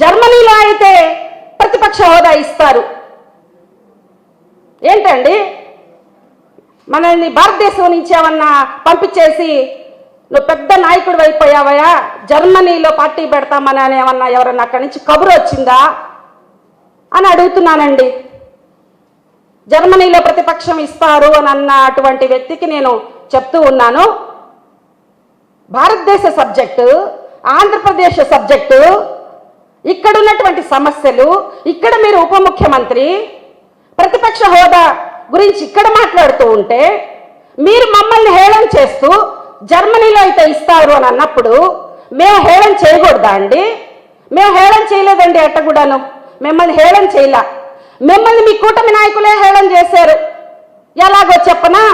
జర్మనీలో అయితే ప్రతిపక్ష హోదా ఇస్తారు. ఏంటండి? మనల్ని భారతదేశం నుంచి ఏమన్నా పంపించేసి నువ్వు పెద్ద నాయకుడు అయిపోయావయా జర్మనీలో పార్టీ పెడతామని అని ఏమన్నా ఎవరన్నా అక్కడి నుంచి కబురు వచ్చిందా? అని అడుగుతున్నానండి. జర్మనీలో ప్రతిపక్షం ఇస్తారు అని అన్న అటువంటి వ్యక్తికి నేను చెప్తూ ఉన్నాను. భారతదేశ సబ్జెక్టు ఆంధ్రప్రదేశ్ సబ్జెక్టు ఇక్కడ ఉన్నటువంటి సమస్యలు ఇక్కడ మీరు ఉప ముఖ్యమంత్రి ప్రతిపక్ష హోదా గురించి ఇక్కడ మాట్లాడుతూ ఉంటే మీరు మమ్మల్ని హేళన చేస్తూ జర్మనీలో అయితే ఇస్తారు అని అన్నప్పుడు మేము హేళన చేయకూడదా అండి? మేము హేళన చేయలేదండి అట్ట కూడాను. మిమ్మల్ని హేళన చేయలా. మిమ్మల్ని మీ కూటమి నాయకులే హేళన చేశారు. ఎలాగో చెప్పనా?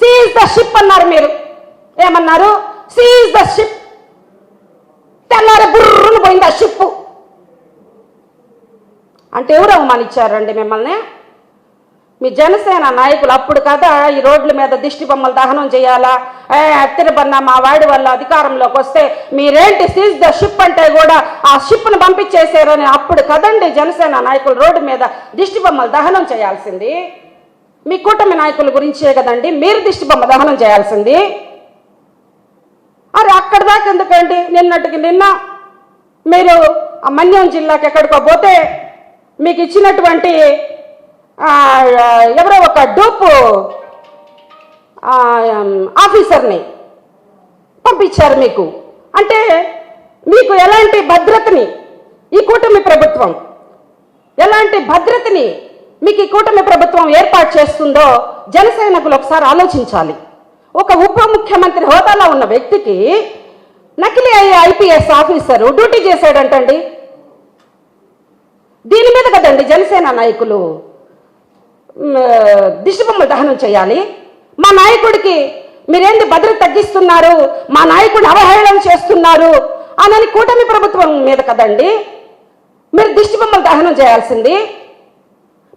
సీజ్ ద షిప్ అన్నారు మీరు. ఏమన్నారు? సీజ్ ద షిప్ బుర్రును అంటే ఎవరు అవమానించారండి మిమ్మల్ని? మీ జనసేన నాయకులు అప్పుడు కదా ఈ రోడ్ల మీద దిష్టి బొమ్మలు దహనం చేయాలా? ఏ అత్తిరబన్న మా వాడి వల్ల అధికారంలోకి వస్తే మీరేంటి సీజ్ ద షిప్ అంటే కూడా ఆ షిప్ను పంపించేశారని అప్పుడు కదండి జనసేన నాయకులు రోడ్డు మీద దిష్టి బొమ్మలు దహనం చేయాల్సింది? మీ కూటమి నాయకుల గురించే కదండి మీరు దిష్టి బొమ్మ దహనం చేయాల్సింది? అరే అక్కడ దాకా ఎందుకండి? నిన్నటికి నిన్న మీరు ఆ మన్యం జిల్లాకి ఎక్కడికో పోతే మీకు ఇచ్చినటువంటి ఎవరో ఒక డూపు ఆఫీసర్ని పంపించారు మీకు. అంటే మీకు ఎలాంటి భద్రతని ఈ కూటమి ప్రభుత్వం ఎలాంటి భద్రతని మీకు ఈ కూటమి ప్రభుత్వం ఏర్పాటు చేస్తుందో జనసైనికులు ఒకసారి ఆలోచించాలి. ఒక ఉప ముఖ్యమంత్రి హోదాలో ఉన్న వ్యక్తికి నకిలీ అయ్యే ఐపీఎస్ ఆఫీసరు డ్యూటీ చేశాడంటండి. దీని మీద కదండి జనసేన నాయకులు దిష్టిబొమ్మలు దహనం చేయాలి. మా నాయకుడికి మీరేంది భద్రత తగ్గిస్తున్నారు? మా నాయకుడిని అవహేళన చేస్తున్నారు అనని కూటమి ప్రభుత్వం మీద కదండి మీరు దిష్టిబొమ్మలు దహనం చేయాల్సింది.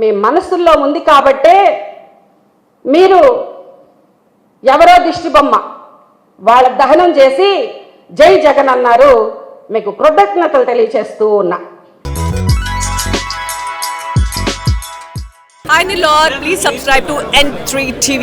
మీ మనసుల్లో ఉంది కాబట్టే మీరు ఎవరో దిష్టిబొమ్మ వాళ్ళ దహనం చేసి జై జగన్ అన్నారు మీకు కృతజ్ఞతలు తెలియచేస్తూ ఉన్నా Hi Nilor, please subscribe to N3 TV.